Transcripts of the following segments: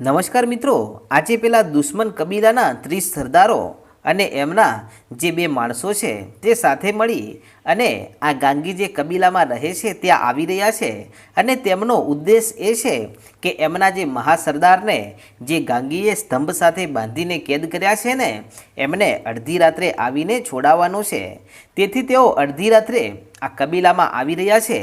નમસ્કાર મિત્રો, આજે પેલા દુશ્મન કબીલાના ત્રીસ સરદારો અને એમના જે બે માણસો છે તે સાથે મળી અને આ ગાંગી જે કબીલામાં રહે છે ત્યાં આવી રહ્યા છે અને તેમનો ઉદ્દેશ એ છે કે એમના જે મહાસરદારને જે ગાંગીએ સ્તંભ સાથે બાંધીને કેદ કર્યા છે ને, એમને અડધી રાત્રે આવીને છોડાવવાનો છે. તેથી તેઓ અડધી રાત્રે આ કબીલામાં આવી રહ્યા છે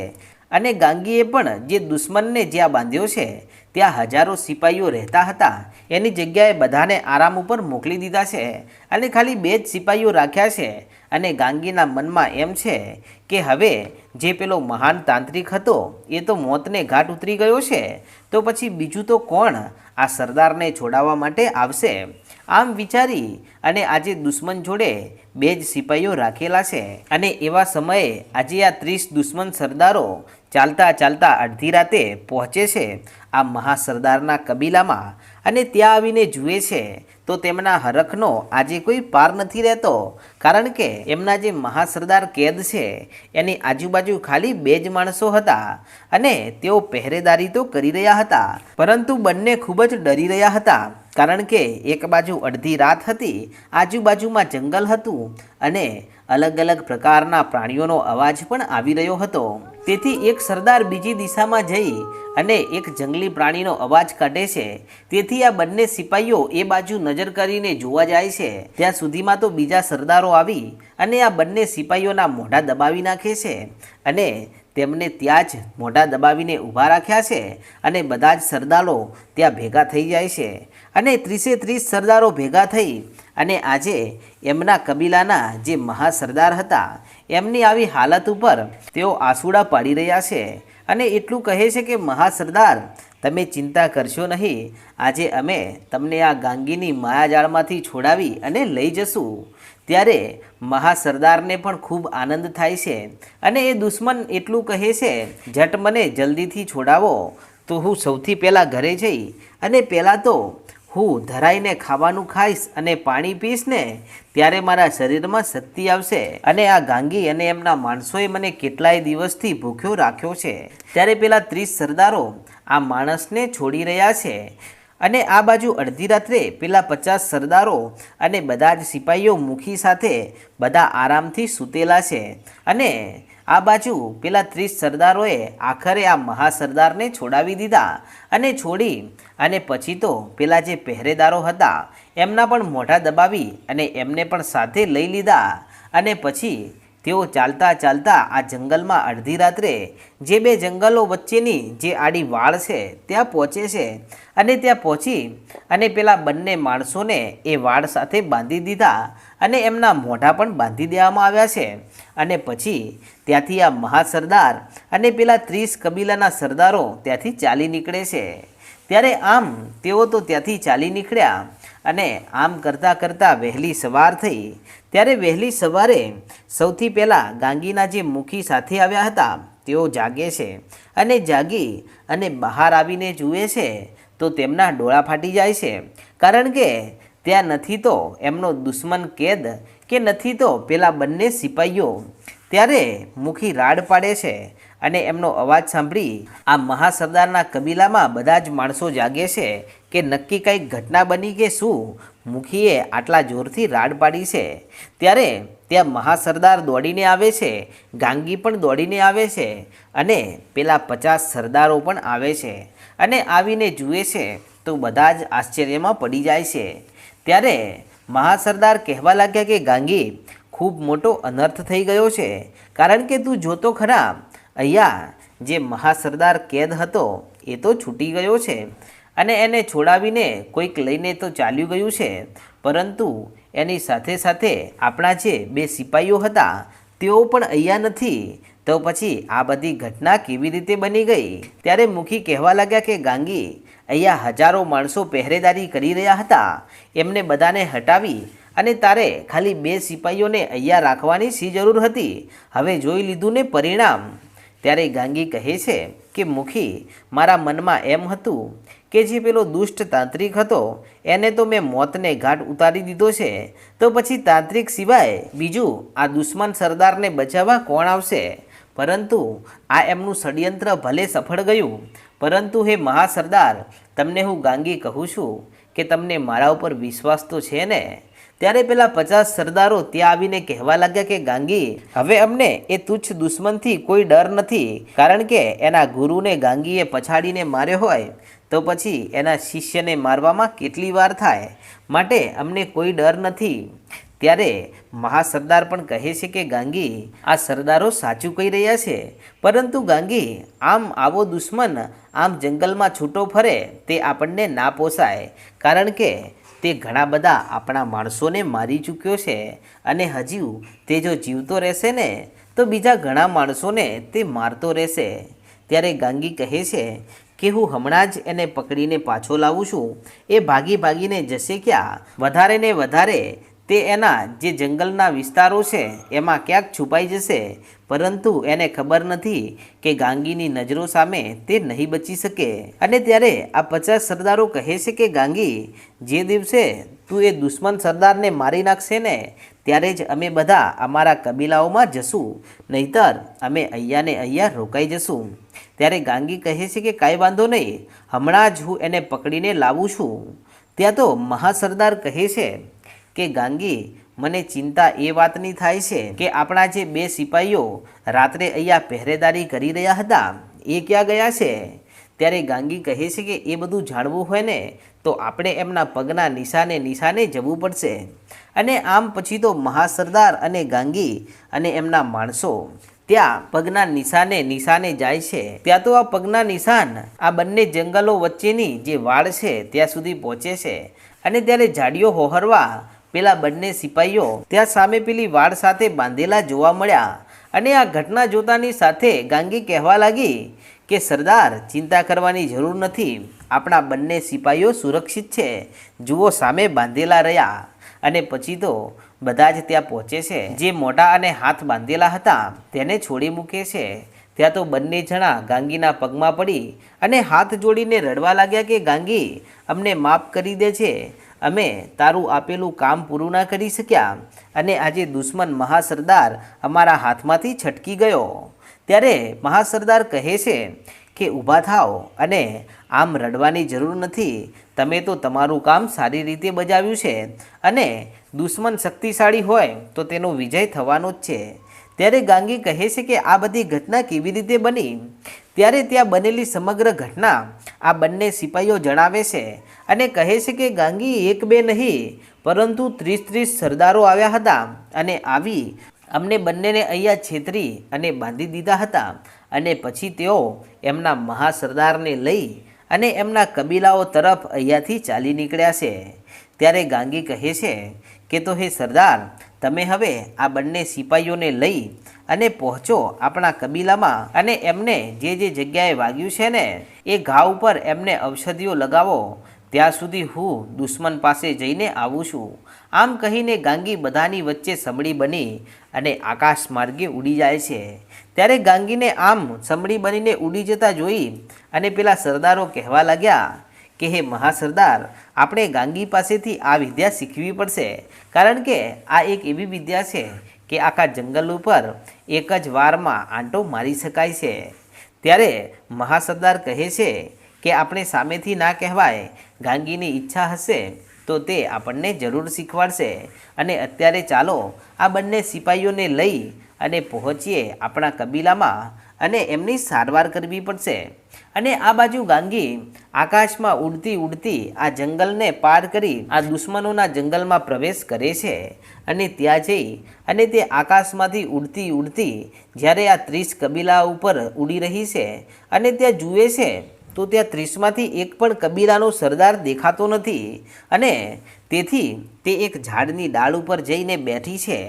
અને ગાંગીએ પણ જે દુશ્મનને જ્યાં બાંધ્યો છે, ત્યાં હજારો સિપાહીઓ રહેતા હતા. એની જગ્યાએ બધાને આરામ ઉપર મોકલી દીધા છે અને ખાલી બે જ સિપાહીઓ રાખ્યા છે અને ગાંગીના મનમાં એમ છે કે હવે જે પેલો મહાન તાંત્રિક હતો, એ તો મોતને ઘાટ ઉતરી ગયો છે. તો પછી બીજું તો કોણ આ સરદારને છોડાવવા માટે આવશે? આમ વિચારી અને આજે દુશ્મન જોડે બે જ સિપાહીઓ રાખેલા છે. અને એવા સમયે આજે આ ત્રીસ દુશ્મન સરદારો ચાલતા ચાલતા અડધી રાતે પહોંચે છે આ મહાસરદારના કબીલામાં અને ત્યાં આવીને જુએ છે તો તેમના હરખનો આજે કોઈ પાર નથી રહેતો કારણ કે એમના જે મહાસરદાર કેદ છે એની આજુબાજુ ખાલી બે જ માણસો હતા અને તેઓ પહેરેદારી તો કરી રહ્યા હતા પરંતુ બંને ખૂબ જ ડરી રહ્યા હતા કારણ કે એક બાજુ અડધી રાત હતી, આજુબાજુમાં જંગલ હતું અને અલગ અલગ પ્રકારના પ્રાણીઓનો અવાજ પણ આવી રહ્યો હતો. તેથી એક સરદાર બીજી દિશામાં જઈ અને એક જંગલી પ્રાણીનો અવાજ કાઢે છે. તેથી આ બંને સિપાહીઓ એ બાજુ નજર કરીને જોવા જાય છે. ત્યાં સુધીમાં તો બીજા સરદારો આવી અને આ બંને સિપાહીઓના મોઢા દબાવી નાખે છે અને તેમને ત્યાં જ મોઢા દબાવીને ઊભા રાખ્યા છે અને બધા જ સરદારો ત્યાં ભેગા થઈ જાય છે. અને ત્રીસે ત્રીસ સરદારો ભેગા થઈ અને આજે એમના કબીલાના જે મહાસરદાર હતા, એમની આવી હાલત ઉપર તેઓ આંસુડા પાડી રહ્યા છે. અને એટલું કહે છે કે, મહાસરદાર, તમે ચિંતા કરશો નહીં. આજે અમે તમને આ ગાંગીની માયાજાળમાંથી છોડાવી અને લઈ જશું. ત્યારે મહાસરદારને પણ ખૂબ આનંદ થાય છે. અને એ દુશ્મન એટલું કહે છે જટ મને જલ્દીથી છોડાવો. તો હું સૌથી પહેલાં ઘરે જઈ અને પહેલાં તો હું ધરાઈને ખાવાનું ખાઈશ અને પાણી પીશ ને, ત્યારે મારા શરીરમાં શક્તિ આવશે. અને આ ગાંગી અને એમના માણસોએ મને કેટલાય દિવસથી ભૂખ્યો રાખ્યો છે. ત્યારે પેલા ત્રીસ સરદારો આ માણસને છોડી રહ્યા છે. અને આ બાજુ અડધી રાત્રે પેલા પચાસ સરદારો અને બધા જ સિપાહીઓ મુખી સાથે બધા આરામથી સૂતેલા છે. અને આ બાજુ પેલા ત્રીસ સરદારોએ આખરે આ મહાસરદારને છોડાવી દીધા અને છોડી અને પછી તો પેલા જે પહેરેદારો હતા, એમના પણ મોઢા દબાવી અને એમને પણ સાથે લઈ લીધા અને પછી તેઓ ચાલતા ચાલતા આ જંગલમાં અડધી રાત્રે જે બે જંગલો વચ્ચેની જે આડી વાળ છે, ત્યાં પહોંચે છે અને ત્યાં પહોંચી અને પેલા બંને માણસોને એ વાળ સાથે બાંધી દીધા અને એમના મોઢા પણ બાંધી દેવામાં આવ્યા છે. અને પછી ત્યાંથી આ મહાસરદાર અને પેલા ત્રીસ કબીલાના સરદારો ત્યાંથી ચાલી નીકળે છે. ત્યારે આમ તેઓ તો ત્યાંથી ચાલી નીકળ્યા અને આમ કરતાં કરતાં વહેલી સવાર થઈ. ત્યારે વહેલી સવારે સૌથી પહેલાં ગાંગીના જે મુખી સાથે આવ્યા હતા, તેઓ જાગે છે અને જાગી અને બહાર આવીને જુએ છે તો તેમના ડોળા ફાટી જાય છે. કારણ કે ત્યાં નથી તો એમનો દુશ્મન કેદ કે નથી તો પેલા બંને સિપાહીઓ ત્યારે મુખી રાડ પાડે છે અને એમનો અવાજ સાંભળી આ મહાસરદારના કબીલામાં બધા જ માણસો જાગે છે કે નક્કી કંઈક ઘટના બની કે શું? મુખીએ આટલા જોરથી રાડ પાડી છે. ત્યારે ત્યાં મહાસરદાર દોડીને આવે છે, ગાંગી પણ દોડીને આવે છે અને પેલા પચાસ સરદારો પણ આવે છે અને આવીને જુએ છે તો બધા જ આશ્ચર્યમાં પડી જાય છે. ત્યારે મહાસરદાર કહેવા લાગ્યા કે ગાંગી, ખૂબ મોટો અનર્થ થઈ ગયો છે, કારણ કે તું જોતો ખરા. અહીંયા જે મહાસરદાર કેદ હતો એ તો છૂટી ગયો છે. અને એને છોડાવીને કોઈક લઈને તો ચાલ્યું ગયું છે. પરંતુ એની સાથે સાથે આપણા જે બે સિપાહીઓ હતા, તેઓ પણ અહીંયા નથી. તો પછી આ બધી ઘટના કેવી રીતે બની ગઈ? ત્યારે મુખી કહેવા લાગ્યા કે, ગાંગી, અહીંયા હજારો માણસો પહેરેદારી કરી રહ્યા હતા. એમને બધાને હટાવી અને તારે ખાલી બે સિપાહીઓને અહીંયા રાખવાની શી જરૂર હતી? હવે જોઈ લીધું ને પરિણામ. ત્યારે ગાંગી કહે છે કે, મુખી, મારા મનમાં એમ હતું કે જે પેલો દુષ્ટ તાંત્રિક હતો, એને તો મેં મોતને ઘાટ ઉતારી દીધો છે. તો પછી તાંત્રિક સિવાય બીજું આ દુશ્મન સરદારને બચાવવા કોણ આવશે? પરંતુ આ એમનું ષડયંત્ર ભલે સફળ ગયું, પરંતુ હે મહાસરદાર, તમને હું ગાંગી કહું છું કે તમને મારા ઉપર વિશ્વાસ તો છે ને? ત્યારે પેલા પચાસ સરદારો ત્યાં આવીને કહેવા લાગ્યા કે, ગાંગી, હવે અમને એ તુચ્છ દુશ્મનથી કોઈ ડર નથી, કારણ કે એના ગુરુને ગાંગીએ પછાડીને માર્યો હોય તો પછી એના શિષ્યને મારવામાં કેટલી વાર થાય માટે અમને કોઈ ડર નથી. ત્યારે મહાસરદાર પણ કહે છે કે, ગાંગી, આ સરદારો સાચું કહી રહ્યા છે. પરંતુ ગાંગી, આમ આવો દુશ્મન આમ જંગલમાં છૂટો ફરે તે આપણને ના પોસાય. કારણ કે તે ઘણા બધા આપણા માણસોને મારી ચૂક્યો છે અને હજુ તે જો જીવતો રહેશે ને, તો બીજા ઘણા માણસોને તે મારતો રહેશે. ત્યારે ગાંગી કહે છે કે હું હમણાં જ એને પકડીને પાછો લાવું છું, એ ભાગી ભાગીને જશે ક્યાં? વધારે ને વધારે તે એના જે જંગલના વિસ્તારો છે, એમાં ક્યાંક છુપાઈ જશે. પરંતુ એને ખબર નથી કે ગાંગીની નજરો સામે તે નહીં બચી શકે. અને ત્યારે આ પચાસ સરદારો કહે છે કે, ગાંગી, જે દિવસે તું એ દુશ્મન સરદારને મારી નાખશે ને, ત્યારે જ અમે બધા અમારા કબીલાઓમાં જશું. નહીતર અમે અહીંયા ને અહીંયા રોકાઈ જશું. ત્યારે ગાંગી કહે છે કે, કાંઈ વાંધો નહીં. હમણાં જ હું એને પકડીને લાવું છું. ત્યાં તો મહાસરદાર કહે છે કે ગાંગી, મને ચિંતા એ વાતની થાય છે કે આપણા જે બે સિપાહીઓ રાત્રે અહીંયા પહેરેદારી કરી રહ્યા હતા, એ ક્યાં ગયા છે? ત્યારે ગાંગી કહે છે કે એ બધું જાણવું હોય ને, તો આપણે એમના પગના નિશાને નિશાને જવું પડશે. અને આમ પછી તો મહાસરદાર અને ગાંગી અને એમના માણસો ત્યાં પગના નિશાને નિશાને જાય છે. ત્યાં તો આ પગના નિશાન, આ બંને જંગલો વચ્ચેની જે વાડ છે, ત્યાં સુધી પહોંચે છે. અને ત્યારે ઝાડીઓ હોહરવા પેલા બંને સિપાહીઓ ત્યાં સામે પેલી વાડ સાથે બાંધેલા જોવા મળ્યા અને આ ઘટના જોતાની સાથે ગાંગી કહેવા લાગી કે, સરદાર, ચિંતા કરવાની જરૂર નથી. આપણા બંને સિપાહીઓ સુરક્ષિત છે. જુઓ, સામે બાંધેલા રહ્યા. અને પછી તો બધા જ ત્યાં પહોંચે છે. જે મોઢા અને હાથ બાંધેલા હતા, તેને છોડી મૂકે છે. ત્યાં તો બંને જણા ગાંગીના પગમાં પડી અને હાથ જોડીને રડવા લાગ્યા કે, ગાંગી, અમને માફ કરી દે છે અમે તારું આપેલું કામ પૂરું ના કરી શક્યા અને આજે દુશ્મન મહાસરદાર અમારા હાથમાંથી છટકી ગયો. ત્યારે મહાસરદાર કહે છે કે, ઊભા થાઓ અને આમ રડવાની જરૂર નથી. તમે તો તમારું કામ સારી રીતે બજાવ્યું છે અને દુશ્મન શક્તિશાળી હોય તો તેનો વિજય થવાનો જ છે. ત્યારે ગાંગી કહે છે કે, આ બધી ઘટના કેવી રીતે બની? ત્યારે ત્યાં બનેલી સમગ્ર ઘટના આ બંને સિપાહીઓ જણાવે છે અને કહે છે કે ગાંગી એક બે નહીં, પરંતુ ત્રીસ ત્રીસ સરદારો આવ્યા હતા અને આવી અમને બંનેને અહીંયા છેતરી અને બાંધી દીધા હતા અને પછી તેઓ એમના મહાસરદારને લઈ અને એમના કબીલાઓ તરફ અહીંયાથી ચાલી નીકળ્યા છે. ત્યારે ગાંગી કહે છે કે તો હે સરદાર, તમે હવે આ બંને સિપાહીઓને લઈ અને પહોંચો આપણા કબીલામાં. અને એમને જે જે જગ્યાએ વાગ્યું છે ને, એ ઘા ઉપર એમને ઔષધિઓ લગાવો. ત્યાં સુધી હું દુશ્મન પાસે જઈને આવું છું. આમ કહીને ગાંગી બધાની વચ્ચે સમળી બની અને આકાશ માર્ગે ઉડી જાય છે. ત્યારે ગાંગીને આમ સમળી બનીને ઉડી જતા જોઈ અને પેલા સરદારો કહેવા લાગ્યા કે, હે મહાસરદાર, આપણે ગાંગી પાસેથી આ વિદ્યા શીખવી પડશે. કારણ કે આ એક એવી વિદ્યા છે કે આખા જંગલ ઉપર એક જ વારમાં આંટો મારી શકાય છે. ત્યારે મહાસરદાર કહે છે કે આપણે સામેથી ના કહેવાય, ગાંગીની ઈચ્છા હશે તો તે આપણને જરૂર શીખવાડશે. અને અત્યારે ચાલો આ બંને સિપાહીઓને લઈ અને પહોંચીએ આપણા કબીલામાં અને એમની સારવાર કરવી પડશે. અને આ બાજુ ગાંગી આકાશમાં ઉડતી ઉડતી આ જંગલને પાર કરી આ દુશ્મનોના જંગલમાં પ્રવેશ કરે છે. અને ત્યાં જઈ અને તે આકાશમાંથી ઉડતી ઉડતી જ્યારે આ ત્રીસ કબીલા ઉપર ઉડી રહી છે અને ત્યાં જુએ છે, તો ત્યાં ત્રીસમાંથી એક પણ કબીલાનો સરદાર દેખાતો નથી. અને તેથી તે એક ઝાડની ડાળ ઉપર જઈને બેઠી છે.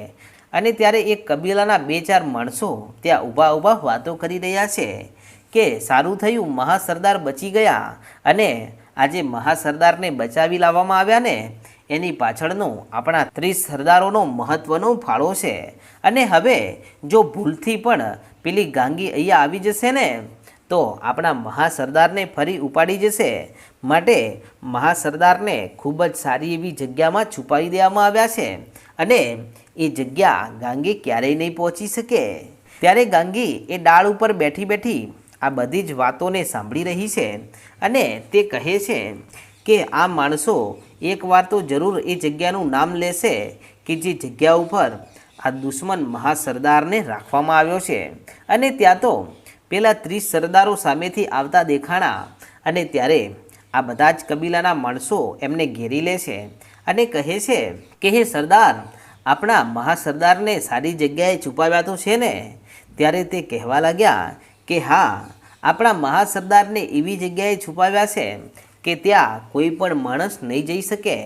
અને ત્યારે એ કબીલાના બે ચાર માણસો ત્યાં ઊભા ઊભા વાતો કરી રહ્યા છે કે સારું થયું, મહાસરદાર બચી ગયા અને આજે મહાસરદારને બચાવી લાવવામાં આવ્યા ને? એની પાછળનો આપણા ત્રીસ સરદારોનો મહત્ત્વનો ફાળો છે. અને હવે જો ભૂલથી પણ પેલી ગાંગી અહીંયા આવી જશે ને, તો આપણા મહાસરદારને ફરી ઉપાડી જશે. માટે મહાસરદારને ખૂબ જ સારી એવી જગ્યામાં છુપાવી દેવામાં આવ્યા છે. અને એ જગ્યા ગાંગી ક્યારેય નહીં પહોંચી શકે. ત્યારે ગાંગી એ ડાળ ઉપર બેઠી બેઠી આ બધી જ વાતોને સાંભળી રહી છે અને તે કહે છે કે આ માણસો એકવાર તો જરૂર એ જગ્યાનું નામ લેશે કે જે જગ્યા ઉપર આ દુશ્મન મહાસરદારને રાખવામાં આવ્યો છે. અને ત્યાં તો પેલા ત્રીસ સરદારો સામેથી આવતા દેખાણા અને ત્યારે આ બધા જ કબીલાના માણસો એમને ઘેરી લે છે અને કહે છે કે, હે સરદાર આપણા મહાસરદારને સારી જગ્યાએ છુપાવ્યા તો છે ને? ત્યારે તે કહેવા લાગ્યા કે હા, આપણા મહાસરદારને એવી જગ્યાએ છુપાવ્યા છે કે ત્યાં કોઈ પણ માણસ નહીં જઈ શકે.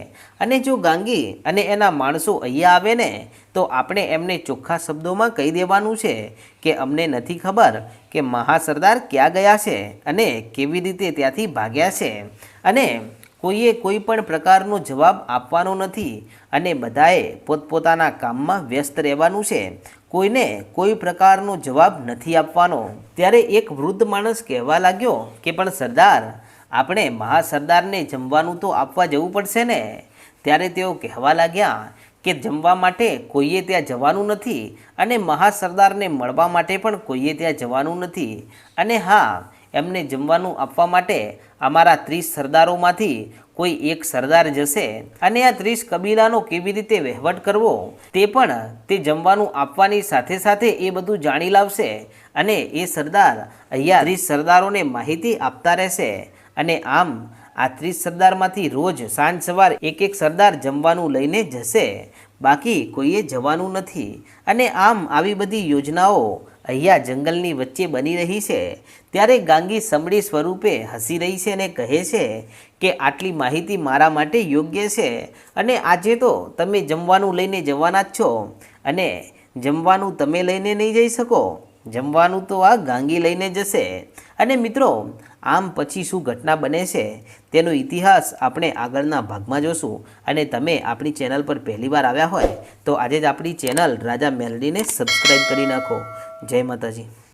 અને જો ગાંગી અને એના માણસો અહીંયા આવે ને, તો આપણે એમને ચોખ્ખા શબ્દોમાં કહી દેવાનું છે કે અમને નથી ખબર કે મહાસરદાર ક્યાં ગયા છે અને કેવી રીતે ત્યાંથી ભાગ્યા છે. અને કોઈએ કોઈ પણ પ્રકારનો જવાબ આપવાનો નથી અને બધાએ પોતપોતાના કામમાં વ્યસ્ત રહેવાનું છે. કોઈને કોઈ પ્રકારનો જવાબ નથી આપવાનો. ત્યારે એક વૃદ્ધ માણસ કહેવા લાગ્યો કે, પણ સરદાર, આપણે મહાસરદારને જમવાનું તો આપવા જવું પડશે ને? ત્યારે તેઓ કહેવા લાગ્યા કે, જમવા માટે કોઈએ ત્યાં જવાનું નથી અને મહાસરદારને મળવા માટે પણ કોઈએ ત્યાં જવાનું નથી. અને હા એમને જમવાનું આપવા માટે અમારા ત્રીસ સરદારોમાંથી કોઈ એક સરદાર જશે. અને આ ત્રીસ કબીલાનો કેવી રીતે વહેવટ કરવો તે પણ તે જમવાનું આપવાની સાથે સાથે એ બધું જાણી લાવશે. અને એ સરદાર અહીંયા ત્રીસ સરદારોને માહિતી આપતા રહેશે. અને આમ આ ત્રીસ સરદારમાંથી રોજ સાંજ સવાર એક એક સરદાર જમવાનું લઈને જશે. બાકી કોઈએ જવાનું નથી. અને આમ આવી બધી યોજનાઓ અહીંયા જંગલની વચ્ચે બની રહી છે, ત્યારે ગાંગી સમડી સ્વરૂપે હસી રહી છે અને કહે છે કે આટલી માહિતી મારા માટે યોગ્ય છે અને આજે તો તમે જમવાનું લઈને જવાના જ છો અને જમવાનું તમે લઈને નહીં જઈ શકો. જમવાનું તો આ ગાંગી લઈને જશે. અને મિત્રો, આમ પછી શું ઘટના બને છે તેનો ઇતિહાસ આપણે આગળના ભાગમાં જોશું. અને તમે આપણી ચેનલ પર પહેલીવાર આવ્યા હોય તો આજે જ આપણી ચેનલ રાજા મેલડીને સબસ્ક્રાઈબ કરી નાખો. જય માતાજી.